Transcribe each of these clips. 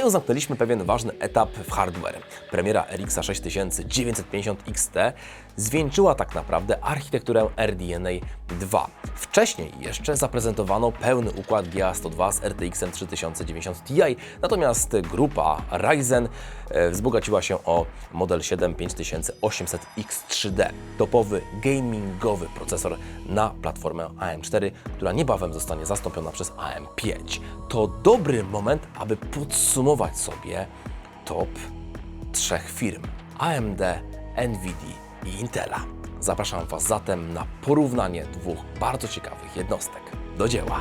maju zamknęliśmy pewien ważny etap w hardware. Premiera RX 6950 XT zwieńczyła tak naprawdę architekturę RDNA 2. Wcześniej jeszcze zaprezentowano pełny układ GA102 z RTX 3090 Ti, natomiast grupa Ryzen e, wzbogaciła się o model 7 5800 X3D. Topowy gamingowy procesor na platformę AM4, która niebawem zostanie zastąpiona przez AM5. To dobry moment, aby podsumować sobie top trzech firm AMD, Nvidia i Intela. Zapraszam Was zatem na porównanie dwóch bardzo ciekawych jednostek. Do dzieła!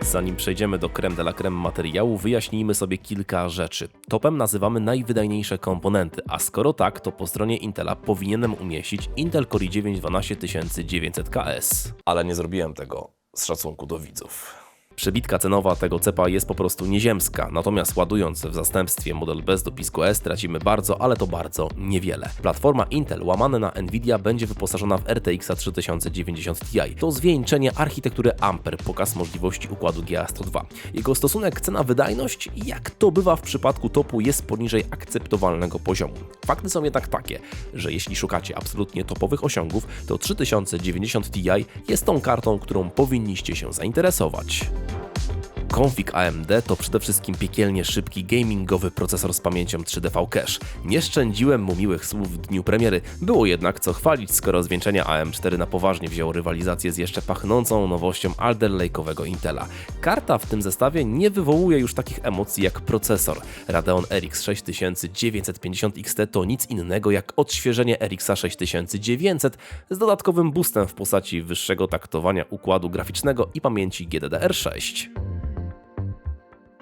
Zanim przejdziemy do creme de la creme materiału, wyjaśnijmy sobie kilka rzeczy. Topem nazywamy najwydajniejsze komponenty, a skoro tak, to po stronie Intela powinienem umieścić Intel Core i9 12900KS. Ale nie zrobiłem tego z szacunku do widzów. Przebitka cenowa tego cepa jest po prostu nieziemska, natomiast ładując w zastępstwie model bez dopisku S tracimy bardzo, ale to bardzo niewiele. Platforma Intel łamane na Nvidia będzie wyposażona w RTX 3090 Ti. To zwieńczenie architektury Ampere, pokaz możliwości układu GA102. Jego stosunek cena-wydajność, jak to bywa w przypadku topu, jest poniżej akceptowalnego poziomu. Fakty są jednak takie, że jeśli szukacie absolutnie topowych osiągów, to 3090 Ti jest tą kartą, którą powinniście się zainteresować. Thank you. Config AMD to przede wszystkim piekielnie szybki gamingowy procesor z pamięcią 3DV Cache. Nie szczędziłem mu miłych słów w dniu premiery, było jednak co chwalić, skoro zwieńczenie AM4 na poważnie wzięło rywalizację z jeszcze pachnącą nowością Alder Lake'owego Intela. Karta w tym zestawie nie wywołuje już takich emocji jak procesor. Radeon RX 6950 XT to nic innego jak odświeżenie RX 6900 z dodatkowym boostem w postaci wyższego taktowania układu graficznego i pamięci GDDR6.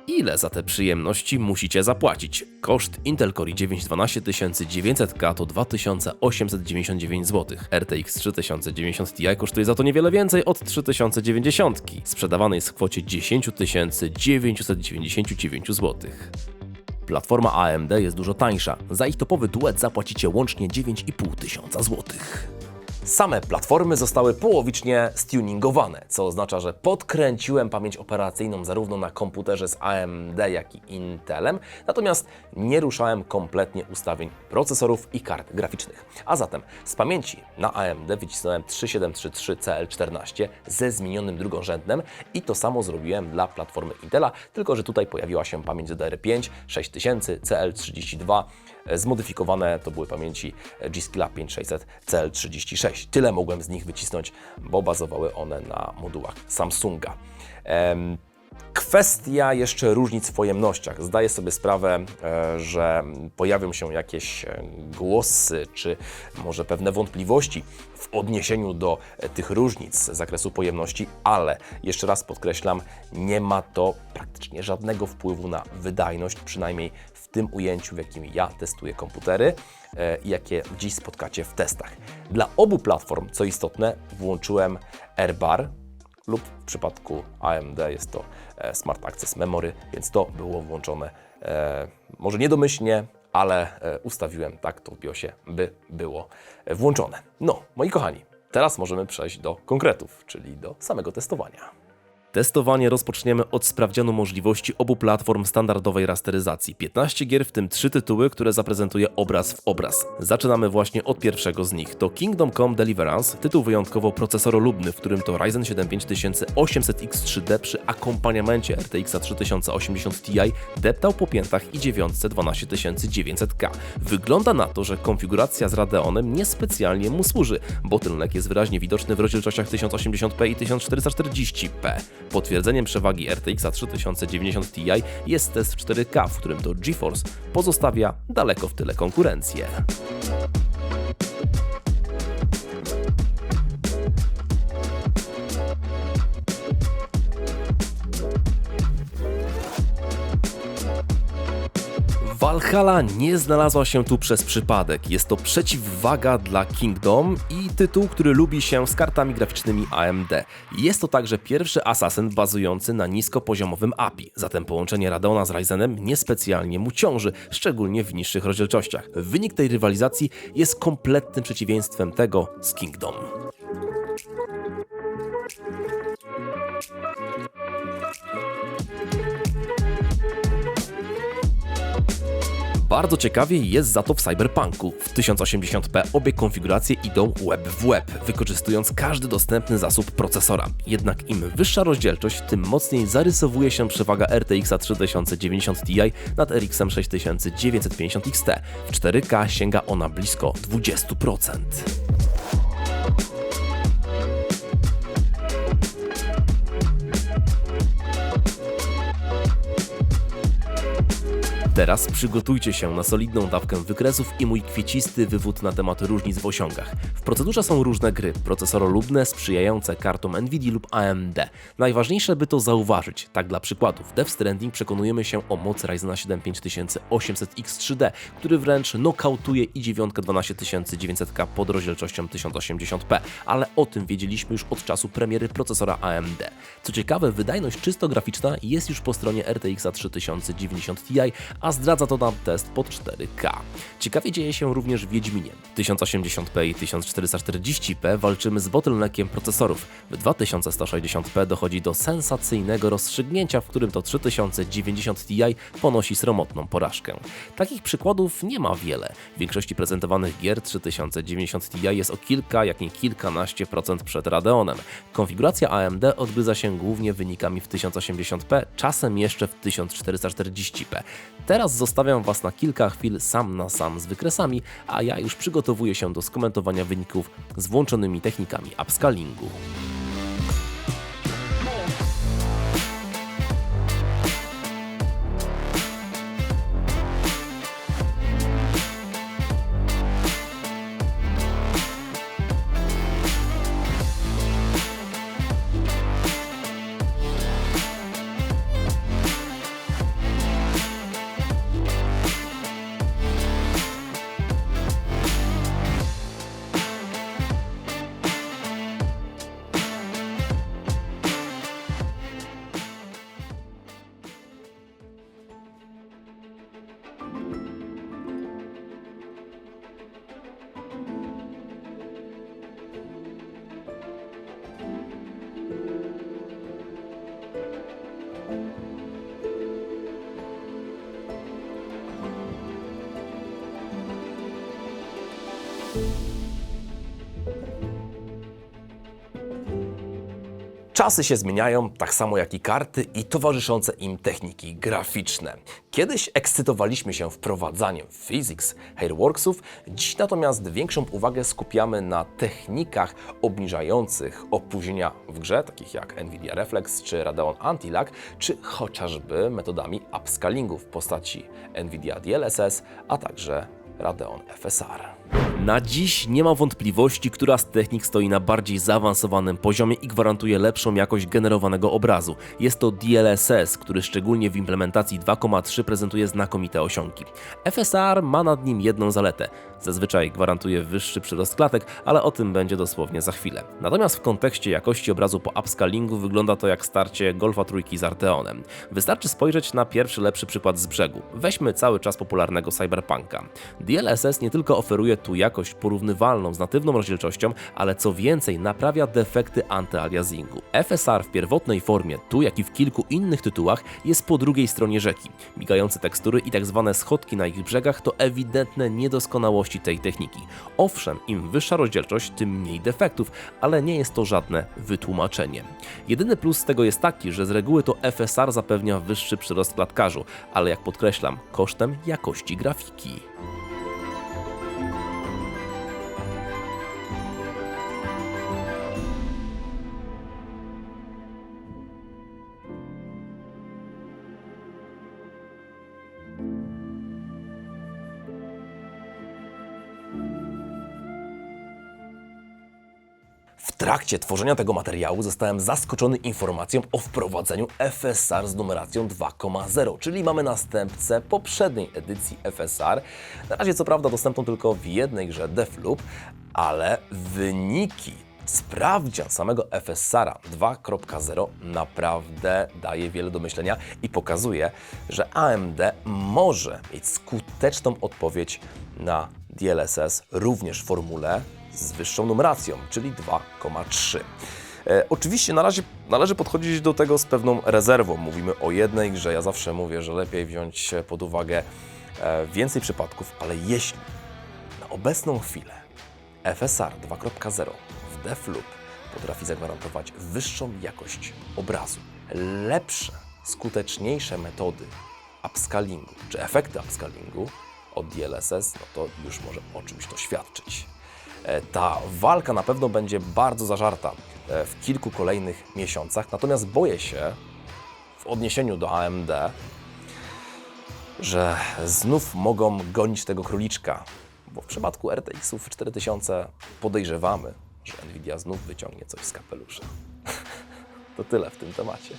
Ile za te przyjemności musicie zapłacić? Koszt Intel Core i9 12900K to 2899 zł. RTX 3090 Ti kosztuje za to niewiele więcej od 3090, sprzedawanej jest w kwocie 10 999 zł. Platforma AMD jest dużo tańsza. Za ich topowy duet zapłacicie łącznie 9,5 tysiąca złotych. Same platformy zostały połowicznie stuningowane, co oznacza, że podkręciłem pamięć operacyjną zarówno na komputerze z AMD, jak i Intelem, natomiast nie ruszałem kompletnie ustawień procesorów i kart graficznych. A zatem z pamięci na AMD wycisnąłem 3733CL14 ze zmienionym drugorzędnym i to samo zrobiłem dla platformy Intela, tylko że tutaj pojawiła się pamięć DDR5 6000 CL32 Zmodyfikowane to były pamięci G-Skilla 5600 CL36. Tyle mogłem z nich wycisnąć, bo bazowały one na modułach Samsunga. Kwestia jeszcze różnic w pojemnościach. Zdaję sobie sprawę, e, że pojawią się jakieś e, głosy, czy może pewne wątpliwości w odniesieniu do e, tych różnic z zakresu pojemności, ale jeszcze raz podkreślam, nie ma to praktycznie żadnego wpływu na wydajność, przynajmniej w tym ujęciu, w jakim ja testuję komputery i jakie dziś spotkacie w testach. Dla obu platform, co istotne, włączyłem AirBar, lub w przypadku AMD jest to e, Smart Access Memory, więc to było włączone e, może niedomyślnie, ale e, ustawiłem tak to w BIOSie, by było e, włączone. No, moi kochani, teraz możemy przejść do konkretów, czyli do samego testowania. Testowanie rozpoczniemy od sprawdzianu możliwości obu platform standardowej rasteryzacji. 15 gier, w tym 3 tytuły, które zaprezentuje obraz w obraz. Zaczynamy właśnie od pierwszego z nich. To Kingdom Come Deliverance, tytuł wyjątkowo procesorolubny, w którym to Ryzen 7 5800X3D przy akompaniamencie RTX 3080 Ti deptał po piętach i dziewiątce 12900K. Wygląda na to, że konfiguracja z Radeonem niespecjalnie mu służy. Bottleneck jest wyraźnie widoczny w rozdzielczościach 1080p i 1440p. Potwierdzeniem przewagi RTX 3090 Ti jest test 4K, w którym to GeForce pozostawia daleko w tyle konkurencję. Valhalla nie znalazła się tu przez przypadek. Jest to przeciwwaga dla Kingdom i tytuł, który lubi się z kartami graficznymi AMD. Jest to także pierwszy Assassin bazujący na niskopoziomowym API, zatem połączenie Radeona z Ryzenem niespecjalnie mu ciąży, szczególnie w niższych rozdzielczościach. Wynik tej rywalizacji jest kompletnym przeciwieństwem tego z Kingdom. Bardzo ciekawie jest za to w Cyberpunku. W 1080p obie konfiguracje idą web w web, wykorzystując każdy dostępny zasób procesora. Jednak im wyższa rozdzielczość, tym mocniej zarysowuje się przewaga RTX 3090 Ti nad RX 6950 XT. W 4K sięga ona blisko 20%. Teraz przygotujcie się na solidną dawkę wykresów i mój kwiecisty wywód na temat różnic w osiągach. W procedurze są różne gry, procesorolubne, sprzyjające kartom Nvidia lub AMD. Najważniejsze by to zauważyć, tak dla przykładu, w Death Stranding przekonujemy się o mocy Ryzena 7 5800X3D, który wręcz nokautuje i9 12900K pod rozdzielczością 1080p, ale o tym wiedzieliśmy już od czasu premiery procesora AMD. Co ciekawe, wydajność czysto graficzna jest już po stronie RTX 3090 Ti, a zdradza to nam test pod 4K. Ciekawie dzieje się również w Wiedźminie. 1080p i 1440p walczymy z bottleneckiem procesorów. W 2160p dochodzi do sensacyjnego rozstrzygnięcia, w którym to 3090 Ti ponosi sromotną porażkę. Takich przykładów nie ma wiele. W większości prezentowanych gier 3090 Ti jest o kilka, jak nie kilkanaście procent przed Radeonem. Konfiguracja AMD odgryza się głównie wynikami w 1080p, czasem jeszcze w 1440p. Teraz zostawiam Was na kilka chwil sam na sam z wykresami, a ja już przygotowuję się do skomentowania wyników z włączonymi technikami upscalingu. Czasy się zmieniają, tak samo jak i karty i towarzyszące im techniki graficzne. Kiedyś ekscytowaliśmy się wprowadzaniem Physics, Hairworksów, dziś natomiast większą uwagę skupiamy na technikach obniżających opóźnienia w grze, takich jak Nvidia Reflex czy Radeon Anti-Lag, czy chociażby metodami upscalingu w postaci Nvidia DLSS, a także Radeon FSR. Na dziś nie ma wątpliwości, która z technik stoi na bardziej zaawansowanym poziomie i gwarantuje lepszą jakość generowanego obrazu. Jest to DLSS, który szczególnie w implementacji 2.3 prezentuje znakomite osiągi. FSR ma nad nim jedną zaletę. Zazwyczaj gwarantuje wyższy przyrost klatek, ale o tym będzie dosłownie za chwilę. Natomiast w kontekście jakości obrazu po upscalingu wygląda to jak starcie Golfa trójki z Arteonem. Wystarczy spojrzeć na pierwszy lepszy przykład z brzegu. Weźmy cały czas popularnego Cyberpunka. DLSS nie tylko oferuje tu jakość porównywalną z natywną rozdzielczością, ale co więcej naprawia defekty antyaliasingu. FSR w pierwotnej formie, tu jak i w kilku innych tytułach, jest po drugiej stronie rzeki. Migające tekstury i tak zwane schodki na ich brzegach to ewidentne niedoskonałości tej techniki. Owszem, im wyższa rozdzielczość, tym mniej defektów, ale nie jest to żadne wytłumaczenie. Jedyny plus tego jest taki, że z reguły to FSR zapewnia wyższy przyrost klatkarzu, ale jak podkreślam, kosztem jakości grafiki. Trakcie tworzenia tego materiału zostałem zaskoczony informacją o wprowadzeniu FSR z numeracją 2.0, czyli mamy następcę poprzedniej edycji FSR. Na razie co prawda dostępną tylko w jednej grze Deathloop, ale wyniki sprawdzian samego FSR 2.0 naprawdę daje wiele do myślenia i pokazuje, że AMD może mieć skuteczną odpowiedź na DLSS również w formule z wyższą numeracją, czyli 2,3. E, oczywiście na razie należy podchodzić do tego z pewną rezerwą. Mówimy o jednej grze. Ja zawsze mówię, że lepiej wziąć pod uwagę e, więcej przypadków, ale jeśli na obecną chwilę FSR 2.0 w Defloop potrafi zagwarantować wyższą jakość obrazu, lepsze, skuteczniejsze metody upscalingu czy efekty upscalingu od DLSS, no to już może o czymś to świadczyć. E, Ta walka na pewno będzie bardzo zażarta e, w kilku kolejnych miesiącach, natomiast boję się w odniesieniu do AMD, że znów mogą gonić tego króliczka, bo w przypadku RTX-ów 4000 podejrzewamy, że Nvidia znów wyciągnie coś z kapelusza. to tyle w tym temacie.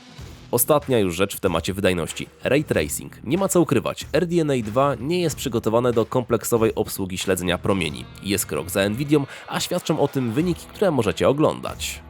Ostatnia już rzecz w temacie wydajności. Ray Tracing. Nie ma co ukrywać. RDNA 2 nie jest przygotowane do kompleksowej obsługi śledzenia promieni. Jest krok za Nvidią, a świadczą o tym wyniki, które możecie oglądać.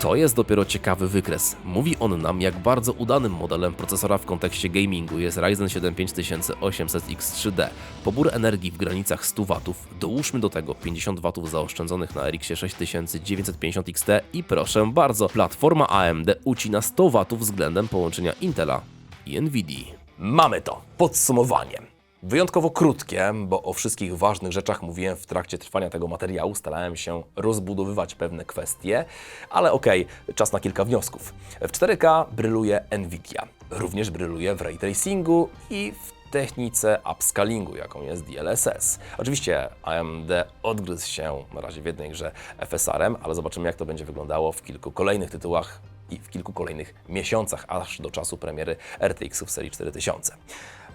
To jest dopiero ciekawy wykres. Mówi on nam, jak bardzo udanym modelem procesora w kontekście gamingu jest Ryzen 7 5800X3D. Pobór energii w granicach 100 W, dołóżmy do tego 50 W zaoszczędzonych na RX 6950 XT i proszę bardzo, platforma AMD ucina 100 W względem połączenia Intela i Nvidia. Mamy to! Podsumowanie. Wyjątkowo krótkie, bo o wszystkich ważnych rzeczach mówiłem w trakcie trwania tego materiału. Starałem się rozbudowywać pewne kwestie, ale okej, czas na kilka wniosków. W 4K bryluje Nvidia, również bryluje w ray tracingu i w technice upscalingu, jaką jest DLSS. Oczywiście AMD odgryzł się na razie w jednej grze FSR-em, ale zobaczymy jak to będzie wyglądało w kilku kolejnych tytułach i w kilku kolejnych miesiącach, aż do czasu premiery RTX-ów serii 4000.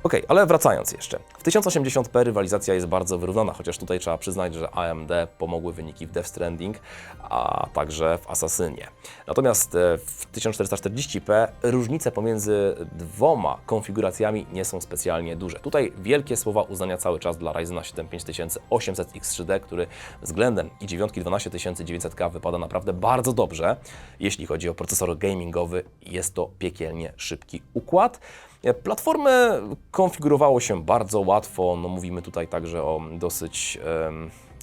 Okej, ale wracając jeszcze. W 1080p rywalizacja jest bardzo wyrównana, chociaż tutaj trzeba przyznać, że AMD pomogły wyniki w Death Stranding, a także w Assassinie. Natomiast e, w 1440p różnice pomiędzy dwoma konfiguracjami nie są specjalnie duże. Tutaj wielkie słowa uznania cały czas dla Ryzena 7 5800X3D, który względem i9 12900K wypada naprawdę bardzo dobrze. Jeśli chodzi o procesor gamingowy, jest to piekielnie szybki układ. Platformy konfigurowało się bardzo łatwo. No, mówimy tutaj także o dosyć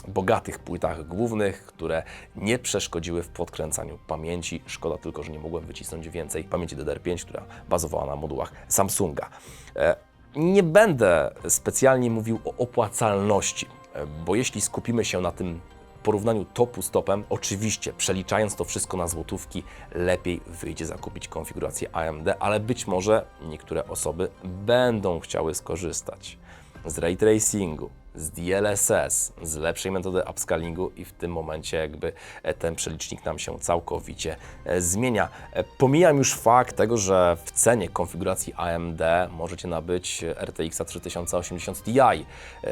bogatych płytach głównych, które nie przeszkodziły w podkręcaniu pamięci. Szkoda tylko, że nie mogłem wycisnąć więcej pamięci DDR5, która bazowała na modułach Samsunga. E, nie będę specjalnie mówił o opłacalności, e, bo jeśli skupimy się na tym porównaniu topu z topem, oczywiście przeliczając to wszystko na złotówki, lepiej wyjdzie zakupić konfigurację AMD, ale być może niektóre osoby będą chciały skorzystać z ray tracingu, z DLSS, z lepszej metody upscalingu i w tym momencie jakby e, ten przelicznik nam się całkowicie e, zmienia. E, Pomijam już fakt tego, że w cenie konfiguracji AMD możecie nabyć RTX 3080 Ti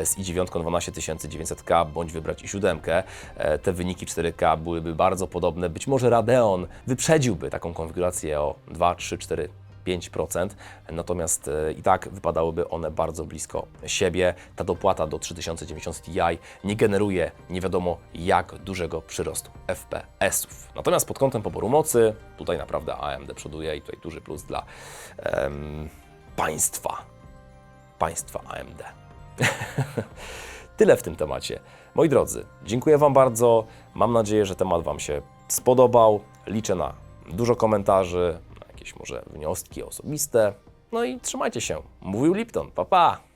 z i9 12900K bądź wybrać i7. E, Te wyniki 4K byłyby bardzo podobne. Być może Radeon wyprzedziłby taką konfigurację o 2, 3, 4 5%, natomiast e, i tak wypadałyby one bardzo blisko siebie. Ta dopłata do 3090 Ti nie generuje nie wiadomo jak dużego przyrostu FPS-ów. Natomiast pod kątem poboru mocy, tutaj naprawdę AMD przoduje i tutaj duży plus dla em, państwa. Państwa AMD. Tyle w tym temacie. Moi drodzy, dziękuję Wam bardzo. Mam nadzieję, że temat Wam się spodobał. Liczę na dużo komentarzy, jakieś może wnioski osobiste. No i trzymajcie się. Mówił Lipton. Pa, pa!